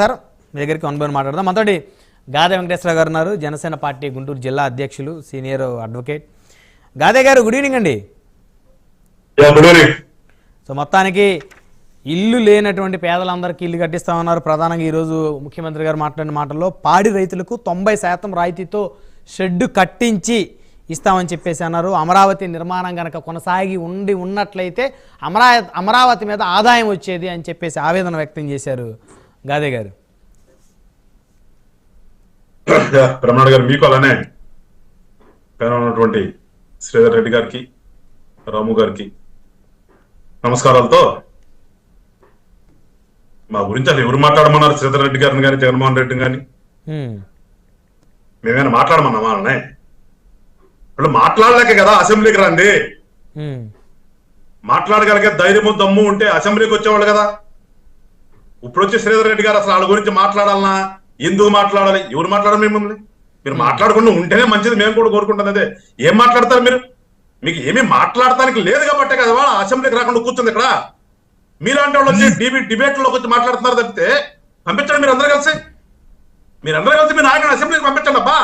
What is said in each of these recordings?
Sir మీ దగ్గరికి one by మాట్లాడదాం. మనతోటి గాదే వెంకటేశ్వర గారు ఉన్నారు. జనసేన పార్టీ గుంటూరు జిల్లా అధ్యక్షులు సీనియర్ అడ్వకేట్. గాదే గారు గుడ్ ఈవినింగ్ అండి. సో మొత్తానికి ఇల్లు లేనటువంటి పేదలందరికీ ఇల్లు కట్టిస్తామన్నారు ప్రధానంగా ఈరోజు ముఖ్యమంత్రి గారు మాట్లాడిన మాటల్లో పాడి రైతులకు తొంభై శాతం రాయితీతో షెడ్డు కట్టించి ఇస్తామని చెప్పేసి అన్నారు. అమరావతి నిర్మాణం కనుక కొనసాగి ఉండి ఉన్నట్లయితే అమరా అమరావతి మీద ఆదాయం వచ్చేది అని చెప్పేసి ఆవేదన వ్యక్తం చేశారు. గాదే గారు. బ్రహ్మనాయుడు గారు మీకు అలానే పైన ఉన్నటువంటి శ్రీధర్ రెడ్డి గారికి రాము గారికి నమస్కారాలతో మా గురించి అసలు ఎవరు మాట్లాడమన్నారు శ్రీధర్ రెడ్డి గారిని కానీ జగన్మోహన్ రెడ్డిని కానీ హ్మ్. మేమేమైనా మాట్లాడమన్నామా వాళ్ళనే వాళ్ళు మాట్లాడలేక కదా అసెంబ్లీకి రండి. మాట్లాడగలిగే ధైర్యము దమ్ము ఉంటే అసెంబ్లీకి వచ్చేవాళ్ళు కదా. ఇప్పుడు వచ్చి శ్రీధర్ రెడ్డి గారు అసలు వాళ్ళ గురించి మాట్లాడాలనా? ఎందుకు మాట్లాడాలి? ఎవరు మాట్లాడాలి మిమ్మల్ని మీరు మాట్లాడకుండా ఉంటేనే మంచిది మేము కూడా కోరుకుంటాం అదే. ఏం మాట్లాడతారు మీరు? మీకు ఏమీ మాట్లాడటానికి లేదు కాబట్టే కదా వాళ్ళ అసెంబ్లీకి రాకుండా కూర్చుంది ఇక్కడ. మీలాంటి వాళ్ళు వచ్చి డిబి డిబేట్లోకి వచ్చి మాట్లాడుతున్నారు తప్పితే పంపించండి మీరు అందరూ కలిసి. మీరందరూ కలిసి మీ నాయకుడు అసెంబ్లీకి పంపించండి అబ్బా.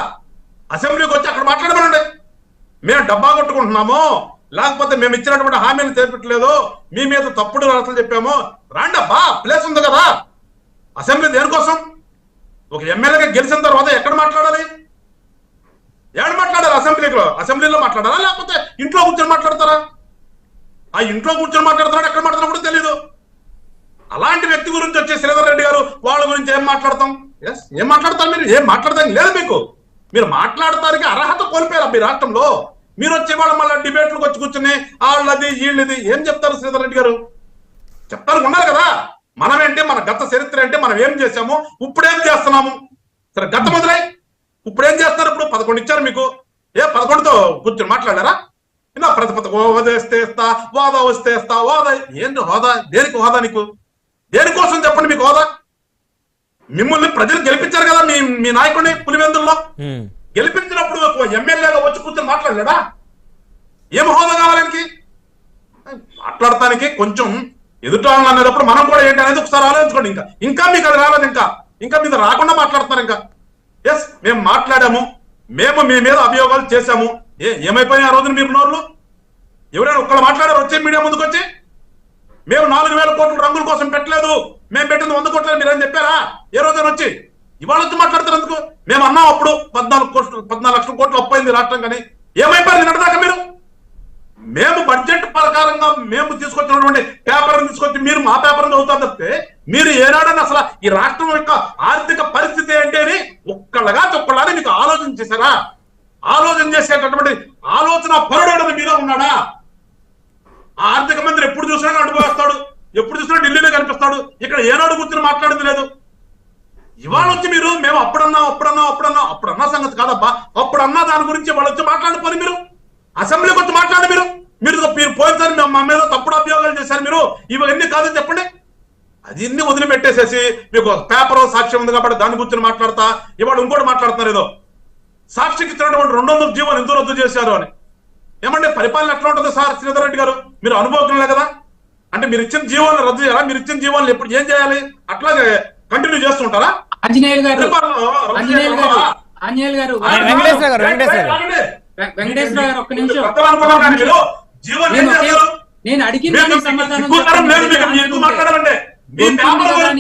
అసెంబ్లీకి వచ్చి అక్కడ మాట్లాడమనండి. మేము డబ్బా కొట్టుకుంటున్నాము. లేకపోతే మేము ఇచ్చినటువంటి హామీని తెరపట్లేదు మీ మీద తప్పుడు రాతలు చెప్పాము రాండి ప్లేస్ ఉంది కదా. అసెంబ్లీ దేనికోసం ఒక ఎమ్మెల్యేగా గెలిచిన తర్వాత ఎక్కడ మాట్లాడాలి? ఎక్కడ మాట్లాడాలి అసెంబ్లీలో? అసెంబ్లీలో మాట్లాడాలా లేకపోతే ఇంట్లో కూర్చొని మాట్లాడతారా? ఆ ఇంట్లో కూర్చొని మాట్లాడుతున్నాడు ఎక్కడ మాట్లాడుతున్నా కూడా తెలియదు అలాంటి వ్యక్తి గురించి వచ్చే శ్రీధర్ రెడ్డి గారు వాళ్ళ గురించి ఏం మాట్లాడతాం? ఎస్ ఏం మాట్లాడతారు మీరు? ఏం మాట్లాడతాం లేదు మీకు. మీరు మాట్లాడతానికి అర్హత కోల్పోయారు మీ రాష్ట్రంలో? మీరు వచ్చే వాళ్ళు మళ్ళీ డిబేట్లకు వచ్చి కూర్చుని వాళ్ళది వీళ్ళది ఏం చెప్తారు శ్రీధర్ రెడ్డి గారు? చెప్తారు ఉన్నారు కదా. మనమేంటి మన గత చరిత్ర ఏంటి మనం ఏం చేశాము ఇప్పుడేం చేస్తున్నాము? సరే గత మొదలై. ఇప్పుడు ఏం చేస్తారు ఇప్పుడు? పదకొండు ఇచ్చారు మీకు. ఏ పదకొండుతో కూర్చొని మాట్లాడారా? ఇలా ప్రతి పథకం హోదా వస్తే హోదా వస్తేస్తా హోదా ఏంటి హోదా? దేనికి హోదా నీకు? దేనికోసం చెప్పండి మీకు హోదా? మిమ్మల్ని ప్రజలు గెలిపించారు కదా మీ మీ నాయకుడిని పులివెందుల్లో. గెలిపించినప్పుడు ఒక ఎమ్మెల్యేగా వచ్చి కూర్చొని మాట్లాడలేడా? ఏం హోదా కావాలనికి మాట్లాడటానికి కొంచెం ఎదుటాలను అనేటప్పుడు మనం కూడా ఏంటి అనేది ఒకసారి ఆలోచించుకోండి ఇంకా. ఇంకా మీకు అది రాలేదు ఇంకా. ఇంకా మీద రాకుండా మాట్లాడుతున్నారు ఇంకా. ఎస్ మేము మాట్లాడాము. మేము మీ మీద అభియోగాలు చేశాము. ఏ ఏమైపోయాయి ఆ రోజున మీరు నోర్లు? ఎవరైనా ఒక్కళ్ళు మాట్లాడారు వచ్చే మీడియా ముందుకు వచ్చి మేము నాలుగు వేల కోట్ల రంగుల కోసం పెట్టలేదు. మేము పెట్టింది వంద కోట్లేదు మీరేం చెప్పారా? ఏ రోజున వచ్చి? ఇవాళ వచ్చి మాట్లాడతారు ఎందుకు మేము అన్నాం అప్పుడు పద్నాలుగు కోట్లు పద్నాలుగు లక్షల కోట్లు అప్పైంది రాష్ట్రం కానీ ఏమైపోయారు నిన్నటిదాకా మీరు? మేము బడ్జెట్ ప్రకారంగా మేము తీసుకొచ్చినటువంటి పేపర్ తీసుకొచ్చి మీరు మా పేపర్ చదువుతారు తప్పితే మీరు ఏనాడని అసలు ఈ రాష్ట్రం యొక్క ఆర్థిక పరిస్థితి ఏంటి అని ఒక్కళ్ళగా చొక్కళ్ళని మీకు ఆలోచన చేశారా? ఆలోచన చేసేటటువంటి ఆలోచన పరుడు మీరే ఉన్నాడా? ఆర్థిక మంత్రి ఎప్పుడు చూసినా అనుభవిస్తాడు ఎప్పుడు చూసినా ఢిల్లీలో కనిపిస్తాడు. ఇక్కడ ఏనాడు కూర్చొని మాట్లాడింది లేదు. ఇవాళ వచ్చి మీరు మేము అప్పుడన్నా అప్పుడన్నా అప్పుడన్నా అప్పుడన్నా సంగతి కాదబ్బా. అప్పుడన్నా దాని గురించి వాళ్ళు వచ్చి మాట్లాడిపోయి మీరు. అసెంబ్లీకి వచ్చి మాట్లాడి మీరు. మీరు మీరు పోయినసారి మా మీద తప్పుడు అభియోగాలు చేశారు మీరు. ఇవన్నీ కాదని చెప్పండి. అది ఇన్ని వదిలిపెట్టేసేసి మీకు పేపర్ సాక్ష్యం ఉంది కాబట్టి దాని గురించి మాట్లాడతా. ఇవాళ ఇంకోటి మాట్లాడుతున్నారు ఏదో. సాక్షికి ఇచ్చినటువంటి రెండు వందల జీవోలు ఎందుకు రద్దు చేశారు అని. ఏమంటే పరిపాలన ఎట్లా ఉంటుంది సార్ శ్రీధర్ రెడ్డి గారు? మీరు అనుభవజ్ఞులే కదా. అంటే మీరు ఇచ్చిన జీవోలను రద్దు చేయాలా? మీరు ఇచ్చిన జీవోలను ఎప్పుడు ఏం చేయాలి? అట్లాగే కంటిన్యూ చేస్తుంటారా? ఆంజనేయులు గారు పరిపాలన రద్దు ఆంజనేయులు గారు చేయాలా? ఆంజనేయులు గారు ఆ, వెంకటేశ్వర గారు, గారు. ఒక్క నిమిషం. నేను అడిగిన సమాధానం మీ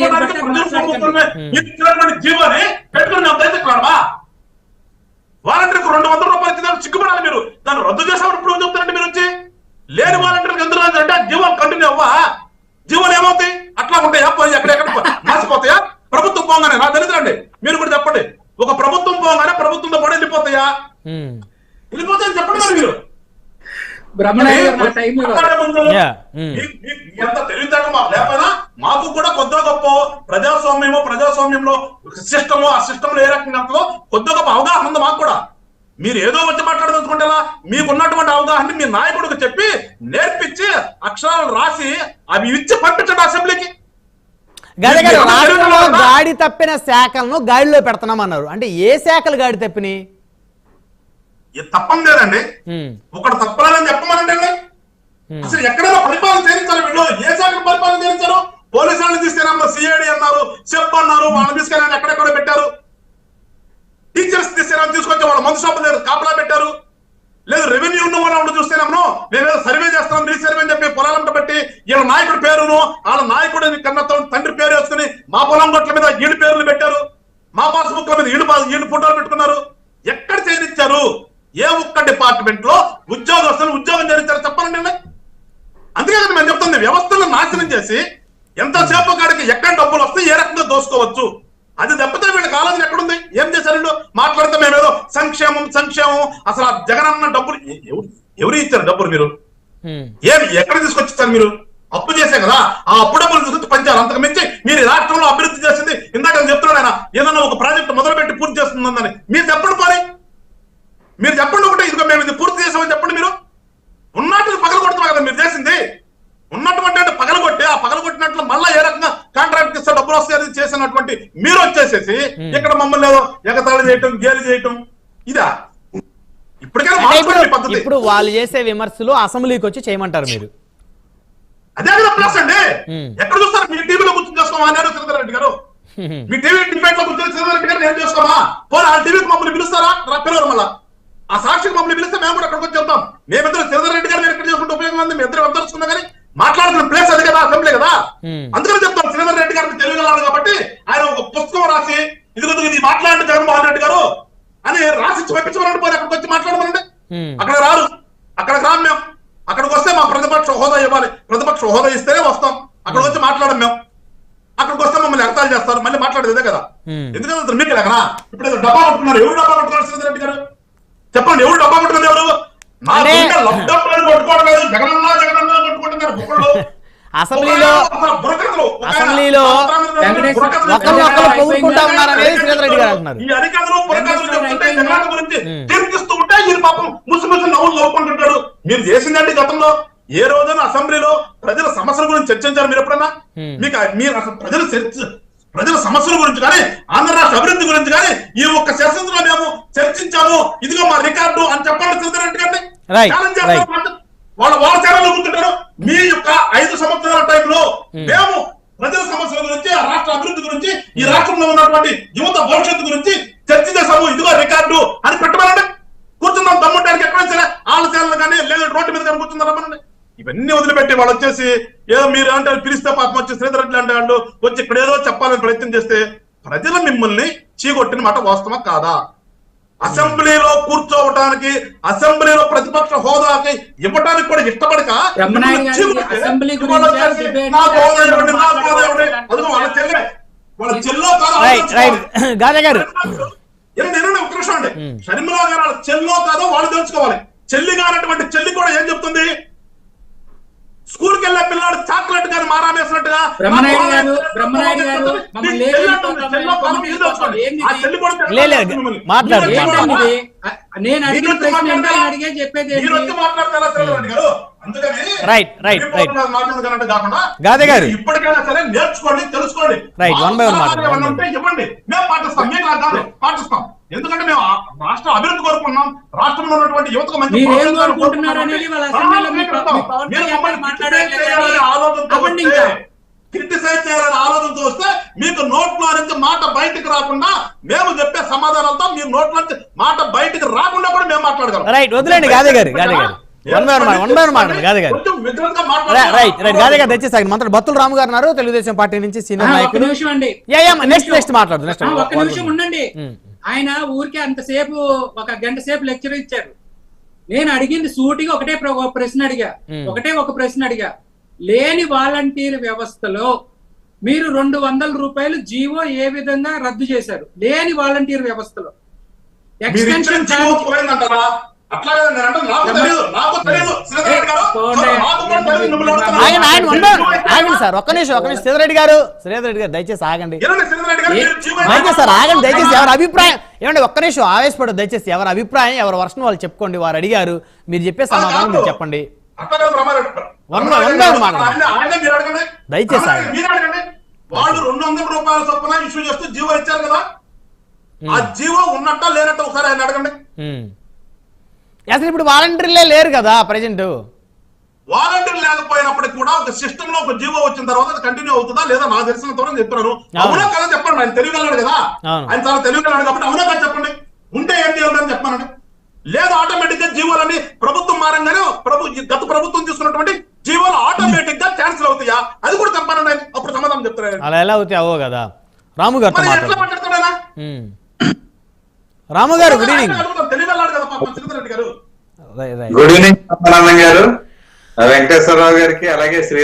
పేపర్ జీవోని పెట్టుకుని? వాలంటీర్కి రెండు వందల రూపాయలు ఇచ్చిన సిగ్గుపడాలి మీరు. దాన్ని రద్దు చేసామని ఇప్పుడు చెప్తారంటే మీరు వచ్చి? లేని వాలంటీర్కి ఎందుకు అంటే జీవోలు కంటిన్యూ అవ్వా? జీవోలు ఏమవుతాయి? అట్లా ఉంటాయా? పోయి ఎక్కడెక్కడ మాసిపోతాయా ప్రభుత్వం పోగానే నాకు తెలియదండి మీరు కూడా చెప్పండి ఒక ప్రభుత్వం పోగానే ప్రభుత్వంతో కూడా వెళ్ళిపోతాయా హ్మ్. వెళ్ళిపోతాయని చెప్పండి మరి మీరు బ్రహ్మనాయుడు గారు నా టైం ఇవ్వాలి. మాట్లాడే ముందు Yeah. Mm. మీ- మీ- మీ ఎంత మాకు లేకపోయినా మాకు కూడా కొద్దిగా గొప్ప ప్రజాస్వామ్యమో ప్రజాస్వామ్యంలో సిస్టమో ఆ సిస్టంలో ఏ రకంగా కొద్దిగా గొప్ప అవగాహన ఉంది మాకు కూడా. మీరు ఏదో వచ్చి మాట్లాడదలుచుకుంటే ఎలా? మీకున్నటువంటి అవగాహన మీ నాయకుడికి చెప్పి నేర్పించి అక్షరాలు రాసి అవి ఇచ్చి పంపించండి అసెంబ్లీకి. గాడి తప్పిన శాఖలను గాడిలో పెడుతున్నామన్నారు. అంటే ఏ శాఖలు గాడి తప్పినాయి? ఇది తప్పం లేదండి. ఒకటి తప్పలేదని చెప్పమనండి. అసలు ఎక్కడైనా పరిపాలన చేయించాలి వీళ్ళు. ఏ శాఖ పరిపాలన చేయించారు? పోలీసు వాళ్ళని తీసుకెళ్ళాము సిఐడి అన్నారు సెప్ అన్నారు వాళ్ళని తీసుకెళ్ళాను ఎక్కడెక్కడ పెట్టారు. టీచర్స్ తీసుకెళ్ళాము తీసుకొచ్చి వాళ్ళ మందు షాపుల దగ్గర కాపలా పెట్టారు. లేదు రెవెన్యూ ఉన్న వాళ్ళు చూస్తేనేమో మేమేదో సర్వే చేస్తాం రీసర్వే అని చెప్పి పొలాలంట బట్టి వీళ్ళ నాయకుడి పేరును వాళ్ళ నాయకుడిని కన్నతో తండ్రి పేరు వేసుకుని మా పొలం గొట్ల మీద ఈడు పేర్లు పెట్టారు. మా పాస్బుక్ల మీద ఈడు పా- ఈడు ఫోటోలు పెట్టుకున్నారు. ఎక్కడ చేయించారు? ఏ ఒక్క డిపార్ట్మెంట్లో ఉద్యోగస్తులు ఉద్యోగం చేయించారు చెప్పండి అండి. అందుకే కదా మేము చెప్తుంది వ్యవస్థలను నాశనం చేసి ఎంతసేపు కాడికి ఎక్కడ డబ్బులు వస్తే ఏ రకంగా దోసుకోవచ్చు? అది దెబ్బతే వీళ్ళకి ఆలోచన ఎక్కడుంది? ఏం చేశారు మాట్లాడితే మేమేదో సంక్షేమం సంక్షేమం. అసలు ఆ జగనన్న డబ్బులు ఎవరు ఇచ్చారు డబ్బులు మీరు. ఏమి ఎక్కడ తీసుకొచ్చిస్తారు మీరు? అప్పు చేసే కదా. ఆ అప్పు డబ్బులు తీసుకొచ్చి పంచారు అంతకు మించి మీరు రాష్ట్రంలో అభివృద్ధి చేసింది ఇందాక నేను చెప్తున్నాడు ఆయన. ఏదన్నా ఒక ప్రాజెక్ట్ మొదలుపెట్టి పూర్తి చేస్తుందని. మీరు చెప్పండి పోనీ. మీరు చెప్పండి ఒకటి ఇదిగో మేము ఇది పూర్తి చేసామని చెప్పండి మీరు. ఉన్నట్టు పగల కొడుతున్నా కదా మీరు చేసింది. ఉన్నటువంటి అంటే పగల కొట్టి ఆ పగల కొట్టినట్లు మళ్ళా ఏ రకంగా కాంట్రాక్ట్ ఇస్తే డబ్బులు వస్తాయని చేసినటువంటి మీరు వచ్చేసేసి ఇక్కడ మమ్మల్ని ఏదో ఎగతాళి చేయటం గేలి చేయటం ఇదా? ఇప్పటికైనా ఇప్పుడు వాళ్ళు చేసే విమర్శలు అసెంబ్లీకి వచ్చి చేయమంటారు మీరు. అదే కదా ప్లస్ అండి. ఎక్కడ చూస్తారు? మీ టీవీలో కూర్చొని చేసుకోమా? అన్నారు శ్రీధర్ రెడ్డి గారు. మీ టీవీ డిబేట్లో కూర్చొని శ్రీధర్ రెడ్డి గారు నేను చేసుకోమా? పోనీ ఆ టీవీకి మమ్మల్ని పిలుస్తారా? పిలవరు మళ్ళా. ఆ సాక్షికి మమ్మల్ని పిలిస్తే మేము కూడా అక్కడికి వచ్చి చెప్తాం మేమిద్దరు శ్రీధర్ రెడ్డి గారు ఎక్కడ చేసుకుంటే ఉపయోగం ఉంది. మీ ఇద్దరు వద్దరుచుకున్నా కానీ మాట్లాడుతున్న ప్లేస్ అది కదా అసెంబ్లీ కదా. అందుకని చెప్తాం శ్రీధర్ రెడ్డి గారిని తెలియగలడు కాబట్టి ఆయన ఒక పుస్తకం రాసి ఇదిగో ఇది మాట్లాడండి జగన్మోహన్ రెడ్డి గారు అని రాసి ఇచ్చి పంపించమనండి పోనీ అక్కడికి వచ్చి మాట్లాడమనండి. అక్కడ రారు. అక్కడ రాం మేము. అక్కడికి వస్తే మా ప్రతిపక్ష హోదా ఇవ్వాలి. ప్రతిపక్ష హోదా ఇస్తేనే వస్తాం. అక్కడికి వచ్చి మాట్లాడం మేము. అక్కడికి వస్తే మమ్మల్ని అర్థాలు చేస్తారు. మళ్ళీ మాట్లాడేది ఇదే కదా. ఎందుకంటే మీకు ఎక్కడ ఇప్పుడు డబ్బా కొట్టుకున్నారు ఎవరు డబ్బా కొట్టుకున్నారు శ్రీధర్ రెడ్డి గారు? చెప్పండి ఎవరు డబ్బా కొట్టుకున్నారు ఎవరు. అసెంబ్లీలో అసెంబ్లీలో ఒకరు ఒకరు పొగుడుకుంటా ఉన్నారనేది శ్రీధర్ రెడ్డి గారు అంటున్నారు ఈ అధికారులు గురించి. తీర్పిస్తూ ఉంటే ఈయన పాపం ముసి ముసి నవ్వులు నవ్వుకుంటుంటాడు మీరు చేసిందండి గతంలో ఏ రోజున అసెంబ్లీలో ప్రజల సమస్యల గురించి చర్చించారు మీరు ఎప్పుడన్నా. మీకు మీరు అసలు ప్రజల చర్చ ప్రజల సమస్యల గురించి కానీ ఆంధ్ర రాష్ట్ర అభివృద్ధి గురించి కానీ ఈ ఒక్క సెషన్స్లో మేము చర్చించాము. ఇదిగో మా రికార్డు అని ఛాలెంజ్ right. చేస్తాం వాళ్ళ వాళ్ళ ఛానల్ కూర్చుంటారు. మీ యొక్క ఐదు సంవత్సరాల టైంలో మేము ప్రజల సమస్యల గురించి ఆ రాష్ట్ర అభివృద్ధి గురించి ఈ రాష్ట్రంలో ఉన్నటువంటి యువత భవిష్యత్తు గురించి చర్చ చేసాము ఇదిగో రికార్డు అని పెట్టమనండి. కూర్చుందాం దమ్ముంటానికి ఎక్కడ సరే ఛానల్ కానీ లేదా రోడ్డు మీద కానీ కూర్చుందాం రమ్మనండి. ఇవన్నీ వదిలిపెట్టి వాళ్ళు వచ్చేసి ఏదో మీరు అంటే పిలిస్తే పాపం వచ్చి శ్రీధర్ రెడ్డి అంటే వాళ్ళు వచ్చి ఇక్కడ ఏదో చెప్పాలని ప్రయత్నం చేస్తే ప్రజలు మిమ్మల్ని చీకొట్టిన మాట వాస్తవా కాదా? అసెంబ్లీలో కూర్చోవటానికి అసెంబ్లీలో ప్రతిపక్ష హోదాకి ఇవ్వడానికి కూడా ఇష్టపడక వాళ్ళ చెల్లె కాదు గారు. నిమిషం అండి. ఉమ్. షర్మిలా గారు వాళ్ళ చెల్లో కాదో వాళ్ళు తెలుసుకోవాలి. చెల్లి కానటువంటి చెల్లి కూడా ఏం చెప్తుంది? చాక్లెట్ గారు మారామేసినట్టుగా బ్రహ్మనాయుడు గారు, బ్రహ్మనాయుడు గారు. మాట్లాడు, నేను అడిగిన ప్రశ్న అడిగే చెప్పేది right. మాట్లాడుతున్నట్టు కాకుండా గాదే గారు. ఇప్పటికైనా సరే నేర్చుకోండి తెలుసుకోండి. మాట్లాడండి, ఏమన్నా one by ఉంటే ఇవ్వండి. మేము పాటిస్తాం మీకు నాకు కాదు పాటిస్తాం. ఎందుకంటే మేము రాష్ట్ర అభివృద్ధి కోరుకున్నాం రాష్ట్రంలో ఉన్నటువంటి యువతకు మంచి మాట్లాడాలి criticize చేయాలనే ఆలోచనతో వస్తే, ఆలోచనతో వస్తే మీకు నోట్లో నుంచి మాట బయటకు రాకుండా మేము చెప్పే సమాధానాలతో మీ నోట్లో నుంచి మాట బయటకు రాకుండా కూడా మేము మాట్లాడగలం. రైట్ వదిలేండి గాదే గారు గాదే గారు. One right. Right Battula Ramu గారు ఉన్నారు తెలుగుదేశం పార్టీ నుంచి సీనియర్ ఒక్క నాయకులు. నిమిషం అండి. యా, యా, నెక్స్ట్ నెక్స్ట్ మాట్లాడు నెక్స్ట్ ఆ, ఒక్క నిమిషం ఉండండి. ఉమ్. ఆయన ఊరికే అంతసేపు ఒక గంట సేపు లెక్చర్ ఇచ్చారు. నేను అడిగింది సూటిగా ఒకటే ప్ర- ఒక ప్రశ్న అడిగా. ఉమ్. ఒకటే ఒక ప్రశ్న అడిగా. లేని వాలంటీర్ వ్యవస్థలో మీరు రెండు వందల రూపాయలు జీవో ఏ విధంగా రద్దు చేశారు? లేని వాలంటీర్ వ్యవస్థలో. ఎక్స్టెన్షన్ ఆయన ఆయన ఆగండి సార్ ఒక్క నిమిషం ఒక్క నిమిషం. శ్రీధర్ రెడ్డి గారు శ్రీధర్ రెడ్డి గారు దయచేసి ఆగండి. దయచేసి సార్ ఆగండి దయచేసి ఎవరి అభిప్రాయం? ఏమండి ఒక్క నిమిషం ఆవేశపడదు దయచేసి ఎవరి అభిప్రాయం ఎవరి వర్షం వాళ్ళు చెప్పుకోండి వారు అడిగారు. మీరు చెప్పే సమాధానం మీరు చెప్పండి. దయచేసి రామారెడ్డి, మీరు అడగండి. వాళ్ళు రెండు వందల రూపాయల చొప్పున ఇష్యూ చేస్తూ జీవో ఇచ్చారు కదా? ఆ జీవో ఉన్నట్ట లేనట్ట ఒకసారి ఆయన అడగండి. అసలు ఇప్పుడు వాలంటీర్లే లేరు కదా ప్రజెంట్ వాలంటీర్ లేకపోయినప్పటికీ కూడా ఒక సిస్టమ్లో ఒక జీవో వచ్చిన తర్వాత అది కంటిన్యూ అవుతుందా లేదా నాకు తెలిసినంత వరకు చెప్తున్నాను. అవునా. కదా చెప్పండి ఆయన తెలియగలడు కదా. ఆయన చాలా తెలియగలడు కాబట్టి అవునా కదా చెప్పండి. ఉంటే ఏం చేయాలని చెప్పానండి. లేదు ఆటోమేటిక్గా జీవోలని ప్రభుత్వం మారంగానే ప్రభు గత ప్రభుత్వం తీసుకున్నటువంటి జీవోలు ఆటోమేటిక్గా క్యాన్సిల్ అవుతాయా? అది కూడా చెప్పానండి ఆయన. అప్పుడు సమాధానం చెప్తారు. అలా ఎలా అవుతాయి అవో కదా రాము ఉమ్. రాము గారు గుడ్ ఈవినింగ్ తెలియగలడు కదా పాపం శ్రీధర్ రెడ్డి గారు రైట్ రైట్ గుడ్ ఈవినింగ్ గారు. వెంకటేశ్వరరావు గారికి అలాగే శ్రీధర్